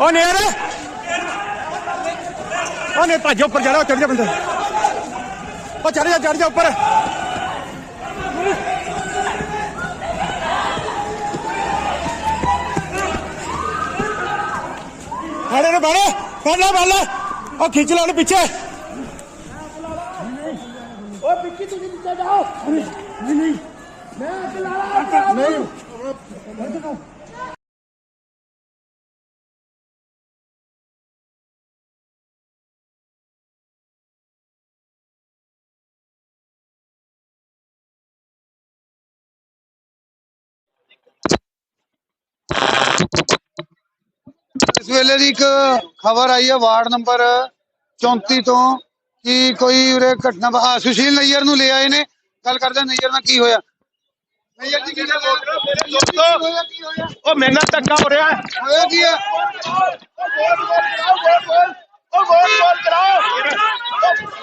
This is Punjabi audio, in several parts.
ਉਹ ਨੇਰ ਉਹ ਨੇ ਭੱਜੋ ਉੱਪਰ ਚੜਾ ਚੜ ਜਾ ਬੰਦਾ ਉਹ ਚੜ ਜਾ ਚੜ ਜਾ ਉੱਪਰ ਫੜੇ ਨੂੰ ਫੜੇ ਫੜ ਲੈ ਫੜ ਲੈ ਉਹ ਖਿੱਚ ਲੈ ਉਹਨੂੰ ਪਿੱਛੇ ਉਹ ਵਿੱਕੀ ਤੁਸੀਂ ਨੀਚੇ ਜਾਓ ਨਹੀਂ ਨਹੀਂ ਮੈਂ ਬੁਲਾ ਨਹੀਂ ਇਸ ਵੇਲੇ ਦੀ ਇੱਕ ਖਬਰ ਆਈ ਹੈ ਵਾਰਡ ਨੰਬਰ 34 ਤੋਂ ਕਿ ਕੋਈ ਉਰੇ ਘਟਨਾ ਆ ਸੁਸ਼ੀਲ ਨਈਅਰ ਨੂੰ ਲੈ ਆਏ ਨੇ। ਗੱਲ ਕਰਦੇ ਹਾਂ ਨਈਅਰ ਨਾਲ ਕੀ ਹੋਇਆ। ਨਈਅਰ ਜੀ ਕੀ ਗੱਲ ਹੋਇਆ ਕੀ ਹੋਇਆ? ਉਹ ਮੇਰੇ ਨਾਲ ਧੱਕਾ ਹੋ ਰਿਹਾ। ਹੋਇਆ ਕੀ ਹੈ?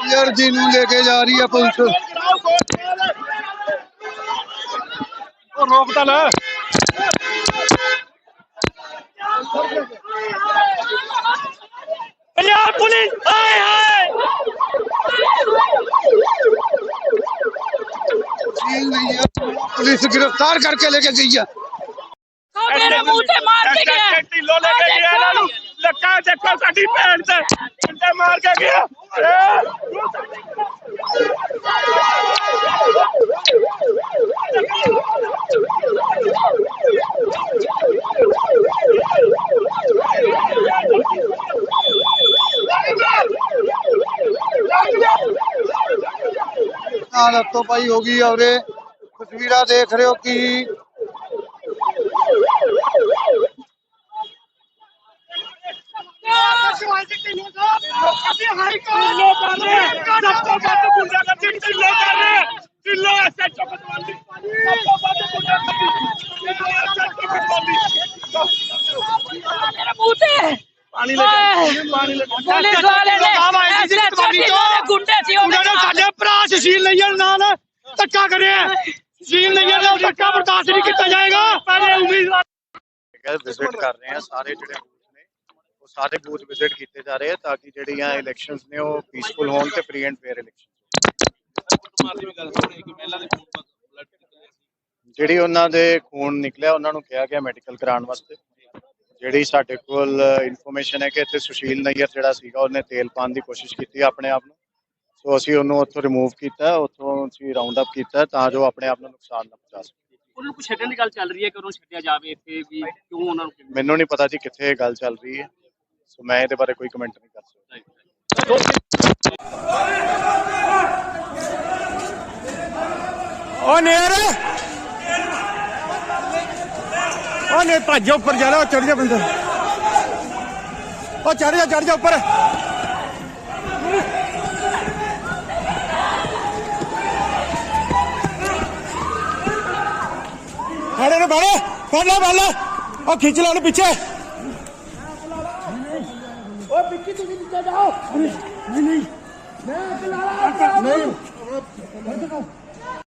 ਨਈਅਰ ਜੀ ਨੂੰ ਲੈ ਕੇ ਜਾ ਰਹੀ ਹੈ ਪੁਲਿਸ। ਉਹ ਰੋਕ ਤਾਂ ਲੈ। ਪੰਜਾਬ ਪੁਲਿਸ ਆਏ ਹਾਏ। ਨਈਅਰ ਨੂੰ ਪੁਲਿਸ ਗ੍ਰਿਫਤਾਰ ਕਰਕੇ ਲੈ ਕੇ ਗਈ ਹੈ। ਮੇਰੇ ਮੂੰਹ ਤੇ ਮਾਰ ਕੇ ਗਿਆ। ਢਿੱਲੋ ਲੈ ਕੇ ਗਿਆ ਇਹਨਾਂ ਨੂੰ। ਲੱਕਾਂ ਦੇਖੋ ਸਾਡੀ ਭੈਣ ਤੇ। ਡੰਡੇ ਮਾਰ ਕੇ ਗਿਆ। ਨਾਲ ਹੱਥੋਂ ਪਾਈ ਹੋ ਗਈ ਔਰੇ ਤਸਵੀਰਾਂ ਦੇਖ ਰਹੇ ਹੋ ਕਿ? ਢਿੱਲੋ ਕਰ ਰਹੇ ਸਭ ਤੋਂ ਵੱਧ ਗੁੰਡਾ ਕਰਦੀ ਢਿੱਲੋ ਕਰ ਰਹੇ ਢਿੱਲੋ ਐਸਐਚਓ ਕਤਵਾਲੀ ਸਭ ਤੋਂ ਵੱਧ ਗੁੰਡਾ ਕਰਦੀ ਢਿੱਲੋ ਐਸਐਚਓ ਕਤਵਾਲੀ ਮੇਰੇ ਮੂੰਹ ਤੇ ਪਾਣੀ ਲੈ ਕੇ ਪਾਣੀ ਲੈ ਕੇ ਪੁਲਿਸ ਵਾਲੇ ਨੇ ਐਸੇ ਛੋਟੇ ਛੋਟੇ ਗੁੰਡੇ ਸੀ ਉਹਨਾਂ ਨੇ ਸਾਡੇ ਭਰਾ ਸੁਸ਼ੀਲ ਨਈਅਰ ਨਾਲ ਧੱਕਾ ਕਰਿਆ। ਸੁਸ਼ੀਲ ਨਈਅਰ ਨਾਲ ਧੱਕਾ ਬਰਦਾਸ਼ਤ ਨਹੀਂ ਕੀਤਾ ਜਾਏਗਾ। ਪਹਿਲੇ ਉਮੀਦਵਾਰ ਵਿਜ਼ਿਟ ਕਰ ਰਹੇ ਆ ਸਾਰੇ ਜਿਹੜੇ ਬੂਥ ਨੇ। ਉਹ ਸਾਰੇ ਬੂਥ ਵਿਜ਼ਿਟ ਕੀਤੇ ਜਾ ਰਹੇ ਆ ਤਾਂ ਕਿ ਜਿਹੜੀਆਂ ਇਲੈਕਸ਼ਨਸ ਨੇ ਉਹ ਪੀਸਫੁਲ ਹੋਣ ਤੇ ਫ੍ਰੀ ਐਂਡ ਫੇਅਰ ਇਲੈਕਸ਼ਨ ਜਿਹੜੀ ਉਹਨਾਂ ਦੇ ਖੂਨ ਨਿਕਲਿਆ ਉਹਨਾਂ ਨੂੰ ਕਿਹਾ ਗਿਆ ਮੈਡੀਕਲ ਕਰਾਉਣ ਵਾਸਤੇ। ਜਿਹੜੀ ਸਾਡੇ ਕੋਲ ਇਨਫੋਰਮੇਸ਼ਨ ਹੈ ਕਿ ਇੱਥੇ ਸੁਸ਼ੀਲ ਨਈਅਰ ਜਿਹੜਾ ਸੀਗਾ ਉਹਨੇ ਤੇਲ ਪਾਣ ਦੀ ਕੋਸ਼ਿਸ਼ ਕੀਤੀ ਆਪਣੇ ਆਪ ਨੂੰ। ਸੋ ਅਸੀਂ ਉਹਨੂੰ ਉੱਥੋਂ ਰਿਮੂਵ ਕੀਤਾ ਉੱਥੋਂ ਅਸੀਂ ਰਾਉਂਡ ਅਪ ਕੀਤਾ ਤਾਂ ਜੋ ਆਪਣੇ ਆਪ ਨੂੰ ਨੁਕਸਾਨ ਨਾ ਪਹੁੰਚਾ ਸਕੇ। ਉਹਨਾਂ ਨੂੰ ਕੁਛ ਛੱਡਣ ਦੀ ਗੱਲ ਚੱਲ ਰਹੀ ਹੈ ਕਿ ਉਹਨੂੰ ਛੱਡਿਆ ਜਾਵੇ ਇੱਥੇ ਵੀ ਕਿਉਂ ਉਹਨਾਂ ਨੂੰ? ਮੈਨੂੰ ਨਹੀਂ ਪਤਾ ਜੀ ਕਿੱਥੇ ਇਹ ਗੱਲ ਚੱਲ ਰਹੀ ਹੈ। ਸੋ ਮੈਂ ਇਹਦੇ ਬਾਰੇ ਕੋਈ ਕਮੈਂਟ ਨਹੀਂ ਕਰ ਸਕਦਾ। ਉਹ ਨੇਰ! ਉਹ ਨੇ ਭੱਜੋ ਉੱਪਰ ਚੜਾ ਚੜ ਜਾ ਬੰਦਾ ਉਹ ਚੜ ਜਾ ਚੜ ਜਾ ਉੱਪਰ। ਫੜੇ ਨੂੰ ਫੜੇ ਫੜ ਲੈ ਫੜ ਲੈ। ਉਹ ਖਿੱਚ ਲੈ ਉਹਨੂੰ ਪਿੱਛੇ। ਉਹ ਵਿੱਕੀ ਤੁਸੀਂ ਨੀਚੇ ਜਾਓ। ਨਹੀਂ ਨਹੀਂ। ਮੈਂ ਬੁਲਾ ਨਹੀਂ।